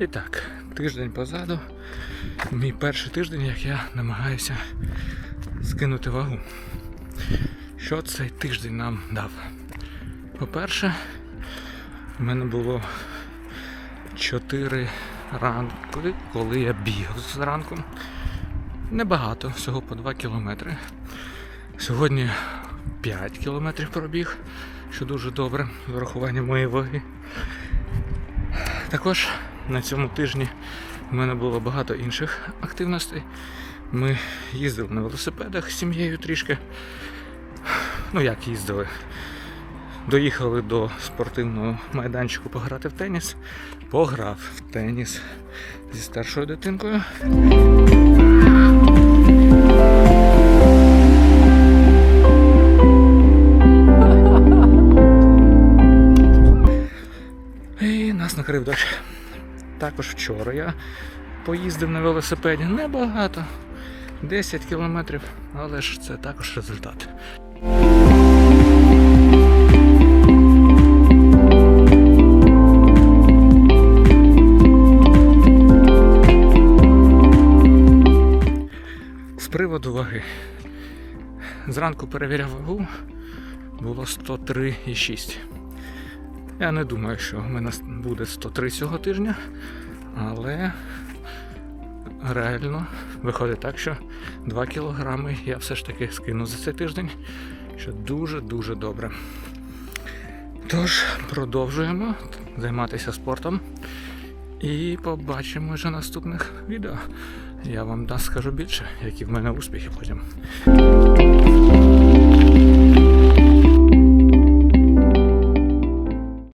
І так, тиждень позаду. Мій перший тиждень, як я намагаюся скинути вагу. Що цей тиждень нам дав? По-перше, в мене було 4 ранки, коли я бігав зранку. Небагато, всього по 2 кілометри. Сьогодні 5 кілометрів пробіг, що дуже добре, з урахуванням моєї ваги. Також на цьому тижні в мене було багато інших активностей. Ми їздили на велосипедах з сім'єю трішки. Ну як їздили? Доїхали до спортивного майданчику пограти в теніс. Пограв в теніс зі старшою дитинкою. І нас накрив дощ. Також вчора я поїздив на велосипеді небагато. 10 кілометрів, але ж це також результат. З приводу ваги. Зранку перевіряв вагу, було 103,6. Я не думаю, що в мене буде 103 цього тижня, але реально виходить так, що 2 кілограми я все ж таки скину за цей тиждень, що дуже-дуже добре. Тож, продовжуємо займатися спортом і побачимо вже наступних відео. Я вам скажу більше, які в мене успіхи потім.